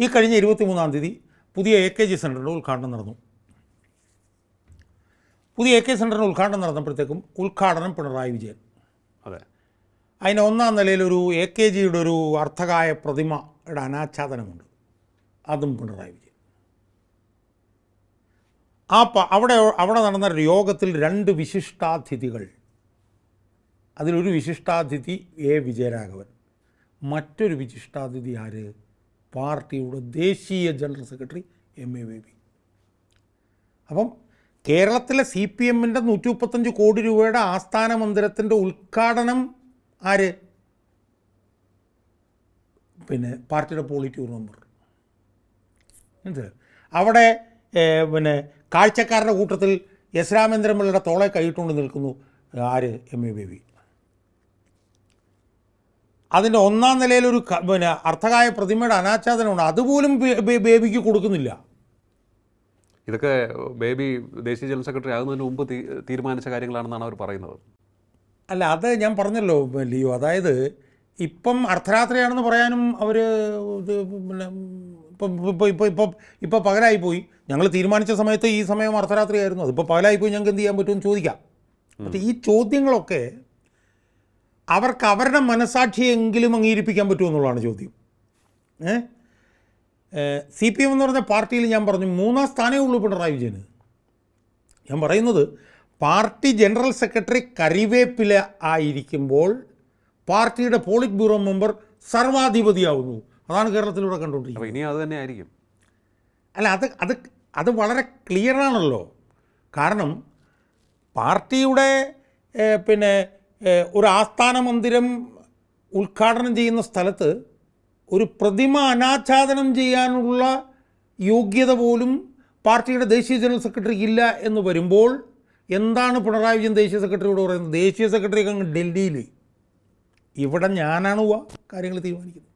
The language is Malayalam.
ഈ കഴിഞ്ഞ ഇരുപത്തി മൂന്നാം തീയതി പുതിയ എ കെ ജി സെന്ററിന്റെ ഉദ്ഘാടനം നടന്നു. പുതിയ എ കെ സെന്ററിന്റെ ഉദ്ഘാടനം നടന്നപ്പോഴത്തേക്കും ഉദ്ഘാടനം പിണറായി വിജയൻ. അതെ. അതിന് ഒന്നാം നിലയിലൊരു എ കെ ജിയുടെ ഒരു അർത്ഥകായ പ്രതിമയുടെ അനാച്ഛാദനമുണ്ട്. അതും പിണറായി വിജയൻ. ആ പ അവിടെ അവിടെ നടന്ന ഒരു യോഗത്തിൽ രണ്ട് വിശിഷ്ടാതിഥികൾ. അതിലൊരു വിശിഷ്ടാതിഥി എ വിജയരാഘവൻ. മറ്റൊരു വിശിഷ്ടാതിഥി ആര്? പാർട്ടിയുടെ ദേശീയ general secretary M A Baby. അപ്പം കേരളത്തിലെ സി പി എമ്മിന്റെ നൂറ്റി മുപ്പത്തഞ്ച് കോടി രൂപയുടെ ആസ്ഥാന മന്ദിരത്തിന്റെ ഉദ്ഘാടനം ആര്? പിന്നെ പാർട്ടിയുടെ പോളിറ്റ്യൂർ മെമ്പർ. മനസ്സിലായി? അവിടെ പിന്നെ കാഴ്ചക്കാരുടെ കൂട്ടത്തിൽ എസ് രാമേന്ദ്രൻ തോളെ കൈയിട്ടുകൊണ്ട് നിൽക്കുന്നു ആര്? M A Baby. അതിന്റെ ഒന്നാം നിലയിലൊരു ഒരു പിന്നെ അർത്ഥകായ പ്രതിമയുടെ അനാച്ഛാദനമുണ്ട്. അതുപോലും ബേബിക്ക് കൊടുക്കുന്നില്ല. ഇതൊക്കെ ബേബി ദേശീയ ജനറൽ സെക്രട്ടറി ആകുന്നതിന് മുമ്പ് തീരുമാനിച്ച കാര്യങ്ങളാണെന്നാണ് അവർ പറയുന്നത്. അല്ല അത് ഞാൻ പറഞ്ഞല്ലോ ലിയോ. അതായത് ഇപ്പം അർദ്ധരാത്രിയാണെന്ന് പറയാനും അവർ പിന്നെ ഇപ്പം ഇപ്പോൾ ഇപ്പോൾ ഇപ്പോൾ ഇപ്പോൾ പകലായിപ്പോയി. ഞങ്ങൾ തീരുമാനിച്ച സമയത്ത് ഈ സമയം അർദ്ധരാത്രിയായിരുന്നു. അതിപ്പോൾ പകലായിപ്പോയി ഞങ്ങൾക്ക് എന്ത് ചെയ്യാൻ പറ്റുമെന്ന് ചോദിക്കാം. പക്ഷേ ഈ ചോദ്യങ്ങളൊക്കെ അവർക്ക് അവരുടെ മനസാക്ഷിയെങ്കിലും അംഗീകരിപ്പിക്കാൻ പറ്റുമെന്നുള്ളതാണ് ചോദ്യം. ഏ? സി പി എം എന്ന് പറഞ്ഞ പാർട്ടിയിൽ ഞാൻ പറഞ്ഞു മൂന്നാം സ്ഥാനമേ ഉള്ളൂ പിണറായി വിജയന്. ഞാൻ പറയുന്നത് പാർട്ടി ജനറൽ സെക്രട്ടറി കരിവേപ്പില ആയിരിക്കുമ്പോൾ പാർട്ടിയുടെ പോളിറ്റ് ബ്യൂറോ മെമ്പർ സർവാധിപതിയാവുന്നു. അതാണ് കേരളത്തിലൂടെ കണ്ടുകൊണ്ടിരിക്കുന്നത്. ഇനി അത് തന്നെ ആയിരിക്കും. അല്ല അത് അത് അത് വളരെ ക്ലിയർ ആണല്ലോ കാരണം പാർട്ടിയുടെ പിന്നെ ഒരു ആസ്ഥാന മന്ദിരം ഉദ്ഘാടനം ചെയ്യുന്ന സ്ഥലത്ത് ഒരു പ്രതിമ അനാച്ഛാദനം ചെയ്യാനുള്ള യോഗ്യത പോലും പാർട്ടിയുടെ ദേശീയ ജനറൽ സെക്രട്ടറിക്ക് ഇല്ല എന്ന് വരുമ്പോൾ എന്താണ് പിണറായി വിജയൻ ദേശീയ സെക്രട്ടറിയോട് പറയുന്നത്? ദേശീയ സെക്രട്ടറി അങ്ങ് ഡൽഹിയിൽ ഇവിടെ ഞാനാണ് കാര്യങ്ങൾ തീരുമാനിക്കുന്നത്.